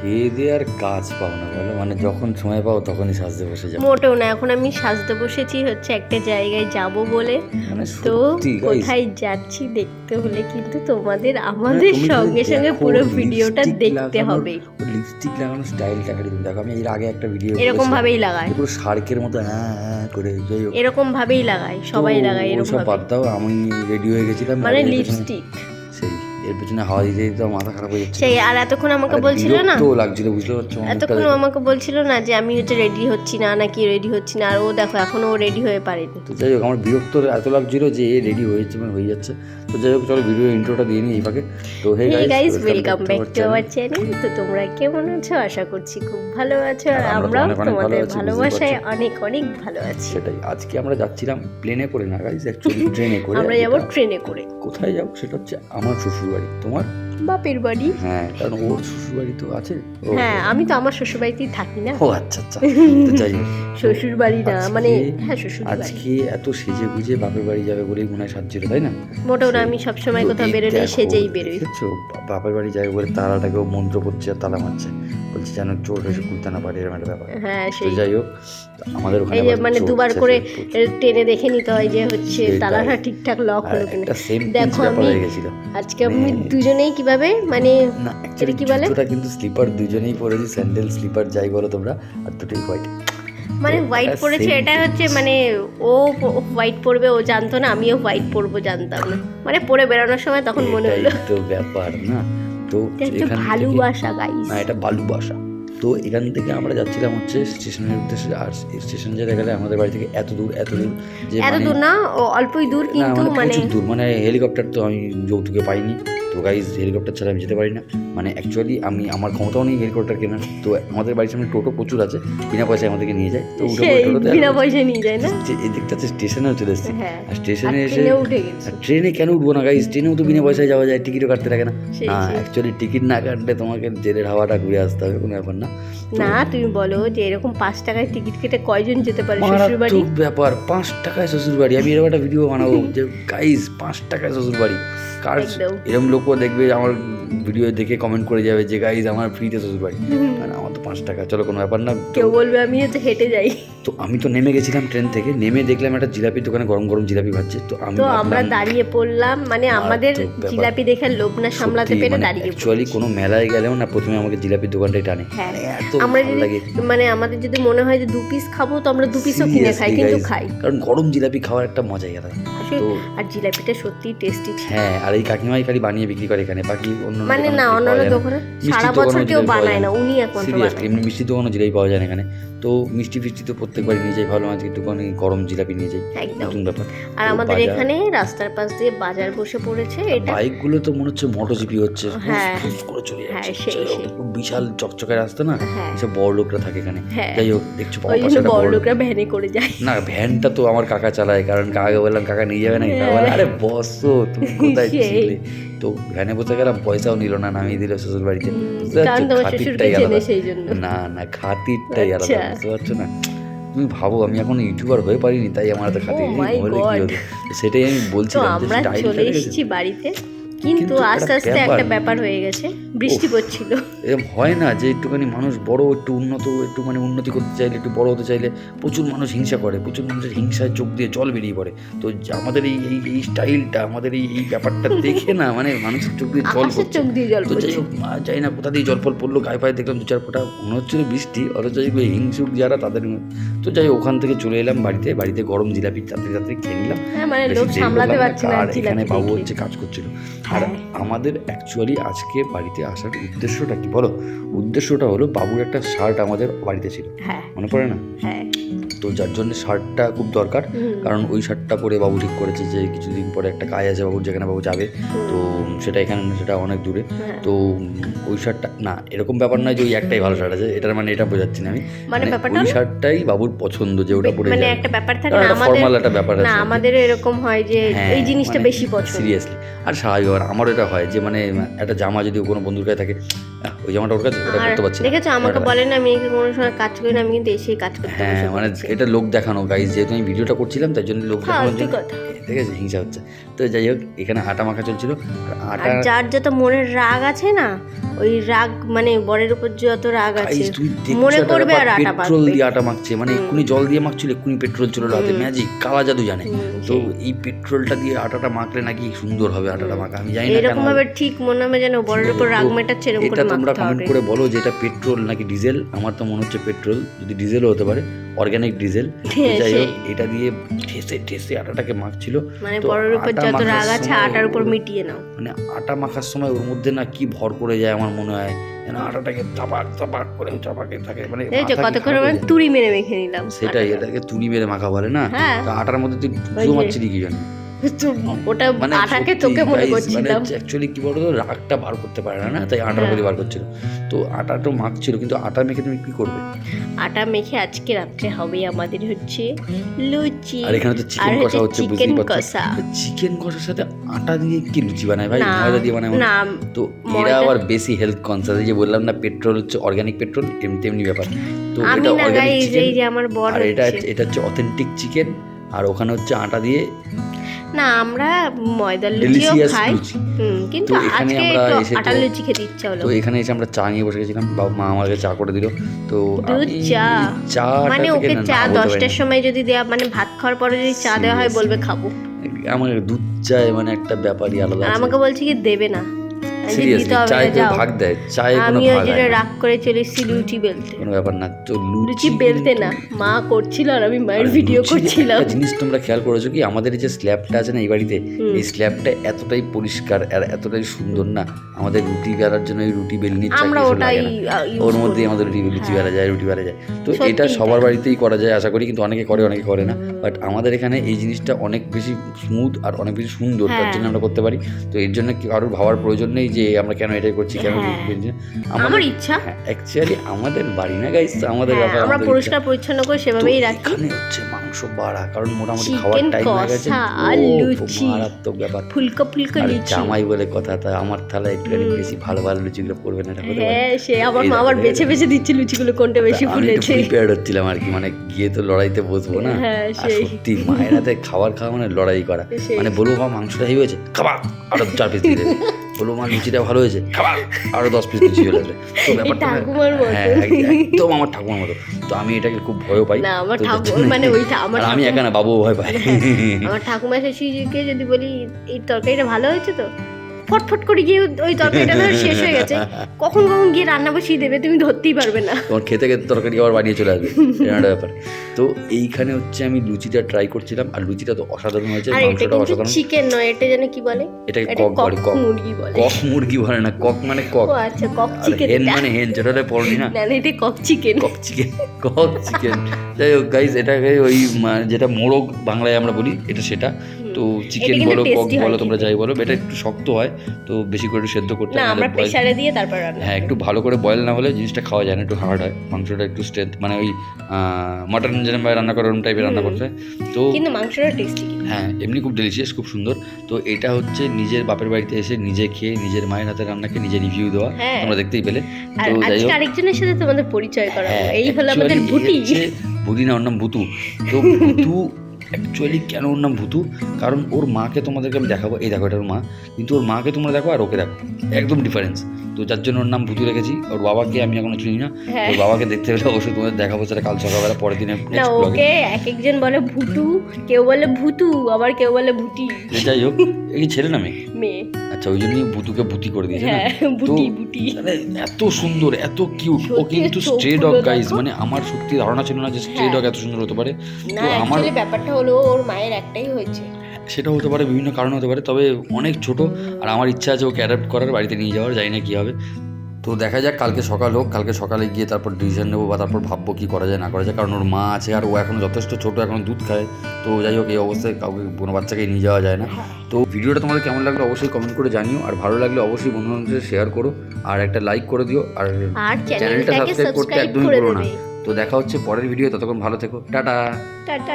খেয়ে দিয়ে আর কাজ পাও না বলো? মানে যখন সময় পাও তখনই সাজতে বসে যাও। মোটেও না এখন আমি সাজতে বসেছি হচ্ছে একটা জায়গায় যাব বলে। মানে তো কোথায় যাচ্ছি দেখতে হলে কিন্তু তোমাদের মানে আমাদের সঙ্গে সঙ্গে পুরো ভিডিওটা দেখতে হবে। লিপস্টিক লাগানোর স্টাইলটা খালি দেখো আমি এর আগে একটা ভিডিও এরকম ভাবেই লাগায়। পুরো শার্কের মতো হ্যাঁ হ্যাঁ করে যাই এরকম ভাবেই লাগায় সবাই লাগায় এরকম ভাবে বাদ দাও আমি রেডি হয়ে গেছিলাম মানে লিপস্টিক এর পেছনে হাওয়া দিতে দিতে মাথা খারাপ হয়ে যাচ্ছে সেই আর এতক্ষণ আমাকে বলছিল না? বিরক্তও লাগছিল বুঝতে পারছ? এতক্ষণ আমাকে বলছিল না যে আমি হচ্ছে রেডি হচ্ছি না নাকি রেডি হচ্ছি না আর ও দেখো এখনও ও রেডি হয়ে পারেনি। তো যাই হোক আমার বিরক্ত এত লাগছিল যে এ রেডি হয়েছে মানে হয়ে যাচ্ছে। তো যাই হোক চলো ভিডিও ইন্ট্রোটা দিয়ে নিই এই ফাঁকে। তো hey guys welcome back to our channel তো তোমরা কেমন আছো? আশা করছি খুব ভালো আছো আর আমরা আমরাও তোমাদের ভালোবাসায় অনেক অনেক ভালো আছি। সেটাই আজকে আমরা যাচ্ছিলাম প্লেনে করে না গাইস অ্যাকচুয়ালি ট্রেনে করে আমরা যাব ট্রেনে করে। কোথায় যাব সেটা হচ্ছে আমার শ্বশুর বাড়ি তোমার? বাপের বাড়ি। হ্যাঁ। কারণ ওর শ্বশুর বাড়ি তো আছে। হ্যাঁ আমি তো আমার শ্বশুর বাড়িতেই থাকি না। ও আচ্ছা আচ্ছা। যাই শ্বশুর বাড়ি না মানে হ্যাঁ শ্বশুর বাড়ি আজকে এত সেজে গুজে বাপের বাড়ি যাবে বলেই মনে হয় সাজছিল তাই না? মোটেও না আমি সবসময় তো কোথাও বেরোলে সেজেই বেরোই। দেখেছ বা- বাপের বাড়ি যাবে বলে তালাটাকেও মন্ত্র করছে আর তালা মারছে। বলছে যেন চোর এসে খুলতে না পারে এরকম একটা ব্যাপার। হ্যাঁ সেই। যাই হোক আমাদের ওখানে এই যে মানে দুবার করে টেনে দেখে নিতে হয় যে হচ্ছে। তালাটা ঠিকঠাক লক হলো কিনা। দেখো আমি- আজকে আমি মানে- দুজনেই কীভাবে? মানে অ্যাকচুয়ালি কি বলে? জুতোটা কিন্তু স্লিপার দুজনেই পরেছি স্যান্ডেল স্লিপার যাই বলো তোমরা আর দুটোই হোয়াইট মানে হোয়াইট পরেছে এটা হচ্ছে মানে ও হোয়াইট পরবে ও জানতো না আমিও হোয়াইট পরবো জানতাম না। মানে পরে বেরোনোর সময় তখন মনে হলো। তো ব্যাপার না? তো এটা ভালোবাসা গাইস না এটা বালুবাসা তো এখান থেকে আমরা যাচ্ছিলাম হচ্ছে স্টেশনের উদ্দেশ্যে আর স্টেশন যেতে গেলে আমাদের বাড়ি থেকে এত দূর এত দূর যে এত মানে- দূর না অল্পই দূর কিন্তু মানে মানে দূর মানে হেলিকপ্টার তো আমি যৌতুকে পাইনি। গাইজ হেলিকপ্টার ছাড়া আমি যেতে পারি না। মানে অ্যাকচুয়ালি আমি আমার ক্ষমতাও নেই হেলিকপ্টার কেনার। তো আমাদের বাড়ির সামনে টোটো প্রচুর আছে বিনা পয়সায় আমাদেরকে নিয়ে যায়। তো উঠে সেই টোটোতে বিনা পয়সা নিয়ে যায় না? এই দিকটাতে স্টেশনেও চলে এসেছি। হ্যাঁ আর স্টেশনে এসে ট্রেনে আর ট্রেনে কেন উঠবো না গাইজ ট্রেনেও তো বিনা পয়সায় যাওয়া যায় টিকিটও কাটতে লাগে না। না অ্যাকচুয়ালি টিকিট না কাটলে তোমাকে জেলের হাওয়াটা ঘুরে আসতে হবে কোনো ব্যাপার না। না তুমি বলো যে এরকম পাঁচ টাকায় টিকিট কেটে কয়জন যেতে পারে শ্বশুর বাড়ি মারাত্মক ব্যাপার পাঁচ টাকায় শ্বশুর বাড়ি আমি এরকম একটা ভিডিও বানাবো যে গাইজ পাঁচ টাকায় শ্বশুর বাড়ি কার। এরকম লোকও দেখবে আমার ভিডিও দেখে কমেন্ট করে যাবে যে গাইজ আমার ফ্রিতে শ্বশুর বাড়ি মানে পাঁচ টাকা। চলো কোনো ব্যাপার না। কেউ বলবে আমি হেঁটে যাই। তো আমি তো নেমে গেছিলাম ট্রেন থেকে। নেমে দেখলাম একটা জিলাপির দোকানে গরম গরম জিলাপি ভাজছে। তো আমি তো আমরা দাঁড়িয়ে পড়লাম। মানে আমাদের জিলাপি দেখে লোভ না সামলাতে পেরে মানে দাঁড়িয়ে অ্যাকচুয়ালি কোনো মেলায় গেলেও না প্রথমে আমাকে জিলাপির দোকানটাই টানে। হ্যাঁ। মানে আমরা যদি মানে আমাদের যদি মনে হয় যে দু পিস খাব তো আমরা দু পিসও কিনে খাই কিন্তু খাই। কারণ গরম জিলাপি খাওয়ার একটা মজাই আলাদা। আর জিলাপিটা সত্যি টেস্টি হ্যাঁ আর এই কাকিমাই খালি বানিয়ে বিক্রি করে এখানে। বাকি অন্য মানে না অন্যান্য দোকানে সারা বছর কেউ বানায় না। উনি একমাত্র সিরিয়াসলি বানায় এমনি মিষ্টি দোকানও জিলাপি পাওয়া যায় না এখানে। তো মিষ্টি ফিষ্টি তো প্রত্যেকবার নিয়ে যাই ভালো আজকে দোকানে গরম জিলাপি নিয়ে যাই। নতুন ব্যাপার। আর আমাদের এখানে রাস্তার পাশ দিয়ে বাজার বসে পড়েছে এটা বাইকগুলো তো মনে হচ্ছে মোটরজিপি হচ্ছে হ্যাঁ। করে চলে হ্যাঁ, যাচ্ছে। বিশাল চকচকে রাস্তা না হ্যাঁ। এসব বড় লোকরা থাকে এখানে। যাই হোক দেখছ বড় লোকরা ভ্যানে করে যায়। না ভ্যানটা তো আমার কাকা চালায় কারণ কাকা বললাম কাকা নিয়ে যাবে না কাকা বলে আরে বসো তুমি কোথায়। ছিলে? তো ভ্যানে বসে গেলাম পয়সাও নিল না নামিয়ে দিল শ্বশুর বাড়িতে খাতিরটাই আলাদা। না না খাতিরটাই আলাদা আচ্ছা। বুঝতে পারছ না? তুমি ভাবো আমি এখন ইউটিউবার হয়ে পারিনি তাই আমার হাতে খাতির। Oh হলে কি হতো সেটাই আমি বলছি বলছিলাম চলে এসেছি বাড়িতে। কিন্তু আস্তে আস্তে একটা ব্যাপার হয়ে গেছে বৃষ্টি। পড়ছিল। এরকম হয় না যে একটুখানি মানুষ বড় একটু উন্নত একটু মানে উন্নতি করতে চাইলে একটু বড় হতে চাইলে প্রচুর মানুষ হিংসা করে প্রচুর মানুষের হিংসায় চোখ দিয়ে জল বেরিয়ে পড়ে। তো আমাদের এই এই এই স্টাইলটা আমাদের এই এই ব্যাপারটা দেখে না মানে মানুষের চোখ দিয়ে জল পড়ছে চোখ দিয়ে জল তো যাই হোক যাই না কোথা দিয়ে জল ফল পড়ল গায়ে পায়ে দেখলাম দু চার ফোঁটা মনে হচ্ছিল বৃষ্টি অথচ হিংসুক যারা তাদের তো যাই ওখান থেকে চলে এলাম বাড়িতে বাড়িতে গরম জিলাপি তাড়াতাড়ি তাড়াতাড়ি খেয়ে নিলাম। হ্যাঁ মানে লোক সামলাতে পারছে না আর এখানে বাবু হচ্ছে কাজ করছিল। আর হ্যাঁ। আমাদের অ্যাকচুয়ালি আজকে বাড়িতে আসার উদ্দেশ্যটা কি বলো? উদ্দেশ্যটা হলো বাবুর একটা শার্ট আমাদের বাড়িতে ছিল। হ্যাঁ। মনে পড়ে না? হ্যাঁ। তো যার জন্য শার্টটা খুব দরকার। কারণ ওই শার্টটা পরে বাবু ঠিক করেছে যে কিছুদিন পরে একটা কাজ আছে বাবুর যেখানে বাবু যাবে। তো সেটা এখানে না সেটা অনেক দূরে। হ্যাঁ। তো ওই শার্টটা না এরকম ব্যাপার নয় যে ওই একটাই ভালো শার্ট আছে। এটার মানে এটা বোঝাচ্ছি না আমি। মানে ওই শার্টটাই বাবুর পছন্দ যে ওটা পরে মানে একটা ব্যাপার থাকে না ফর্মাল একটা ব্যাপার আছে। আমাদের এরকম হয় যে হ্যাঁ, এই জিনিসটা মানে বেশি পছন্দ। সিরিয়াসলি আর স্বাভাবিক আমারও এটা হয় যে মানে একটা জামা যদি কোনো বন্ধুর কাছে থাকে ওই জামাটা ওর কাছে? ওটা করতে পারছি দেখেছ আমাকে ওটা- বলে না আমি কোনো সময় কাজ করি না আমি কিন্তু এসে কাজ করতে হ্যাঁ মানে এটা লোক দেখানো গাইজ যেহেতু আমি ভিডিওটা করছিলাম জন্য লোক দেখানোর জন্য কথা। ঠিক আছে হিংসা হচ্ছে। তো যাই হোক এখানে আটা মাখা চলছিল। আর আটা যার যত মনের রাগ আছে না ওই রাগ মানে বরের উপর যত রাগ আছে মনে করবে আর আটা পেট্রোল দিয়ে আটা মাখছে মানে এক্ষুনি জল দিয়ে মাখছিল এক্ষুনি পেট্রোল চলে হাতে ম্যাজিক কালা জাদু জানে। তো এই পেট্রোলটা দিয়ে আটাটা মাখলে নাকি সুন্দর হবে আটাটা মাখা। আমি জানি না এরকম ভাবে ঠিক মনে হবে যেন বরের উপর রাগ মেটাচ্ছে এরকম করে তোমরা কমেন্ট করে বলো যে এটা পেট্রোল নাকি ডিজেল। আমার তো মনে হচ্ছে পেট্রোল যদি ডিজেলও হতে পারে অর্গানিক ডিজেল। যাই হোক এটা দিয়ে ঠেসে ঠেসে আটাটাকে মাখছিল। মানে তো উপর আটা যত মাখার রাগ আছে সময় আটার উপর ওর- মিটিয়ে নাও। মানে আটা মাখার সময় ওর মধ্যে না কি ভর করে যায় আমার মনে হয়। যেন আটাটাকে চাপাক চাপাক করে চাপাকে থাকে। মানে এই যে কতক্ষণ মানে তুড়ি মেরে মেখে নিলাম। সেটাই এটাকে তুলি মেরে মাখা বলে না? হ্যাঁ। আটার মধ্যে তুই মারছিলি কি জানি? ওটা মানে আটাকে তোকে মনে করছিলাম। মানে অ্যাকচুয়ালি কি বলতো রাগটা বার করতে পারে না তাই আটার হ্যাঁ। মধ্যে বার করছিল। তো আটা তো মাখছিল কিন্তু আটা মেখে তুমি কি করবে? আটা মেখে আজকে রাত্রে হবে আমাদের হচ্ছে লুচি। আর এখানে তো চিকেন কষা হচ্ছে বুঝতেই পারছ? চিকেন কষার সাথে আটা দিয়ে কি লুচি বানায় ভাই? ময়দা দিয়ে বানায় না তো এরা আবার বেশি হেলথ কনসাস যে বললাম না পেট্রোল হচ্ছে অর্গানিক পেট্রোল এমনি তেমনি ব্যাপার। তো এটা অর্গানিক চিকেন আর এটা এটা হচ্ছে অথেন্টিক চিকেন আর ওখানে হচ্ছে আটা দিয়ে না আমরা ময়দার লুচিও খাই। কিন্তু আজকে একটু আটার লুচি খেতে ইচ্ছা হলো। তো এখানে এসে আমরা চা নিয়ে বসে গেছিলাম। বাবা মা আমাকে চা করে দিল। তো চা। চা মানে ওকে চা দশটার সময় যদি দেওয়া মানে ভাত খাওয়ার পরে যদি চা দেওয়া হয় বলবে খাব। আমার দুধ চায় মানে একটা ব্যাপারই আলাদা আমাকে বলছে কি দেবে না। সিরিয়াসলি চায়ে কেউ ভাগ দেয় চায়ে কোনো আমি ভাগ হয় রাগ করে চলে এসেছি লুচি বেলতে। কোনো ব্যাপার না তো লুচি বেলতে না মা করছিল আর আমি মায়ের ভিডিও করছিলাম একটা জিনিস তোমরা খেয়াল করেছ কি আমাদের যে স্ল্যাবটা আছে না এই বাড়িতে এই স্ল্যাবটা এতটাই পরিষ্কার আর এতটাই সুন্দর না আমাদের রুটি বেলার জন্য এই রুটি চাকরি আমরা ওটাই ওর। মধ্যেই আমাদের রুটি লুচি বেলা যায় রুটি বেলা যায়। তো এটা সবার বাড়িতেই করা যায় আশা করি কিন্তু অনেকে করে অনেকে করে না। বাট আমাদের এখানে এই জিনিসটা অনেক বেশি স্মুথ আর অনেক বেশি সুন্দর তার হ্যাঁ। জন্য আমরা করতে পারি। তো এর জন্য কি কারোর ভাবার প্রয়োজন নেই যে আমরা কেন এটাই করছি কেন হ্যাঁ। আমার ইচ্ছা। অ্যাকচুয়ালি আমাদের বাড়ি না গাইস আমাদের হ্যাঁ, ব্যাপার আমরা আমাদের পরিষ্কার পরিচ্ছন্ন করে সেভাবেই রাখি। এখানে হচ্ছে মাংস বাড়া কারণ মোটামুটি খাওয়ার টাইম হয়ে গেছে। মারাত্মক ব্যাপার। ফুলকো ফুলকো লুচি। জামাই বলে কথা তা আমার থালায় একটুখানি বেশি ভালো ভালো লুচিগুলো করবে না এটা হ্যাঁ সে আমার মা আবার বেছে বেছে দিচ্ছে লুচিগুলো কোনটা বেশি ফুলেছে আমি একটু প্রিপেয়ার্ড হচ্ছিলাম আর কি মানে গিয়ে তো লড়াইতে বসবো না। হ্যাঁ, সেই। সত্যি মায়ের হাতে খাবার খাওয়া মানে লড়াই করা। মানে বলব মা মাংসটা হেভি হয়েছে খাবার আরও চার পিস দিয়ে মা লুচিটা ভালো হয়েছে। দশ পিস লুচি চলে আসবে। তো ব্যাপারটা। হ্যাঁ একদম আমার ঠাকুমার মতো। তো আমি এটাকে খুব ভয় পাই। না আমার ঠাকুর মানে ওই আমার আমি একা না বাবু ভয় পাই আমার ঠাকুমা শ্বশুরকে যদি বলি এই তরকারিটা ভালো হয়েছে তো? ফটফট করে গিয়ে ওই তরকারিটা ধর শেষ হয়ে গেছে। কখন কখন গিয়ে রান্না বসিয়ে দেবে তুমি ধরতেই পারবে না। তোমার খেতে খেতে তরকারি আবার বানিয়ে চলে আসবে। একটা ব্যাপার। তো এইখানে হচ্ছে আমি লুচিটা ট্রাই করছিলাম আর লুচিটা তো অসাধারণ হয়েছে মাংসটা অসাধারণ। চিকেন নয় এটা যেন কি বলে? এটাকে এটা কক বলে কক মুরগি বলে। কক মুরগি বলে না কক মানে কক। ও আচ্ছা কক চিকেন হেন মানে হেন যেটা পড়লি না। না না, এটা cock chicken cock chicken cock chicken যাই হোক গাইজ এটাকে ওই যেটা মোরগ বাংলায় আমরা বলি এটা সেটা। তো চিকেন বলো হয় বলো তোমরা যাই বলো এটা একটু শক্ত হয় তো বেশি করে একটু সেদ্ধ করতে হয়, আমরা প্রেসারে দিয়ে তারপর রান্না হ্যাঁ একটু ভালো করে বয়েল না হলে জিনিসটা খাওয়া যায় না একটু হার্ড হয় মাংসটা একটু স্ট্রেংথ মানে ওই মাটন যেরকম রান্না করার ওরকম টাইপের রান্না করতে হয় তো কিন্তু মাংসটা টেস্টি হ্যাঁ এমনি খুব ডেলিশিয়াস খুব সুন্দর তো এটা হচ্ছে নিজের বাপের বাড়িতে এসে নিজে খেয়ে নিজের মায়ের হাতে রান্নাকে নিজে রিভিউ দেওয়া হ্যাঁ। তোমরা দেখতেই পেলে তো যাই হোক। আরেকজনের সাথে তোমাদের পরিচয় করাবো এই হলো আমাদের হচ্ছে ভুটি না ওর নাম ভুতু তো ভুতু অ্যাকচুয়ালি কেন ওর নাম ভুতু? কারণ ওর মাকে তোমাদেরকে আমি দেখাবো। এই দেখো এটা ওর মা। কিন্তু ওর মাকে তোমরা দেখো আর ওকে দেখো। একদম ডিফারেন্স তো যার জন্য ওর নাম ভুতু রেখেছি। ওর বাবাকে আমি এখনও চিনি না। হ্যাঁ। ওর বাবাকে দেখতে পেলে অবশ্যই তোমাদের দেখাবো সেটা কাল সকালবেলা পরের দিনে না ওকে এক একজন বলে ভুতু কেউ বলে ভুতু আবার কেউ বলে ভুটি যাই হোক এই ছেলে না মেয়ে? মেয়ে। আচ্ছা ওই জন্যই বুতুকে বুতি করে দিয়েছে না? হ্যাঁ বুটি বুটি মানে এত সুন্দর এত কিউট ও কিন্তু স্ট্রে ডগ গাইস মানে আমার সত্যি ধারণা ছিল না যে স্ট্রে হ্যাঁ। ডগ এত সুন্দর হতে পারে। তো আমার ব্যাপারটা হলো ওর মায়ের একটাই হয়েছে। সেটা হতে পারে বিভিন্ন কারণ হতে পারে তবে অনেক ছোট আর আমার ইচ্ছা আছে ওকে অ্যাডাপ্ট করার বাড়িতে নিয়ে যাওয়ার জানি না কী হবে। তো দেখা যাক কালকে সকাল হোক কালকে সকালে গিয়ে তারপর ডিসিশন নেব বা তারপর ভাববো কী করা যায় না করা যায়। কারণ ওর মা আছে আর ও এখন যথেষ্ট ছোট এখন দুধ খায়। তো যাই হোক এই অবস্থায় কাউকে কোনো বাচ্চাকে নিয়ে যাওয়া যায় না। তো ভিডিওটা তোমাদের কেমন লাগল অবশ্যই কমেন্ট করে জানিও। আর ভালো লাগলে অবশ্যই বন্ধু বান্ধবদের শেয়ার করো। আর একটা লাইক করে দিও। আর চ্যানেলটা সাবস্ক্রাইব করতে একদমই করে করো না। তো দেখা হচ্ছে পরের ভিডিও ততক্ষণ ভালো থেকো। টাটা। টাটা।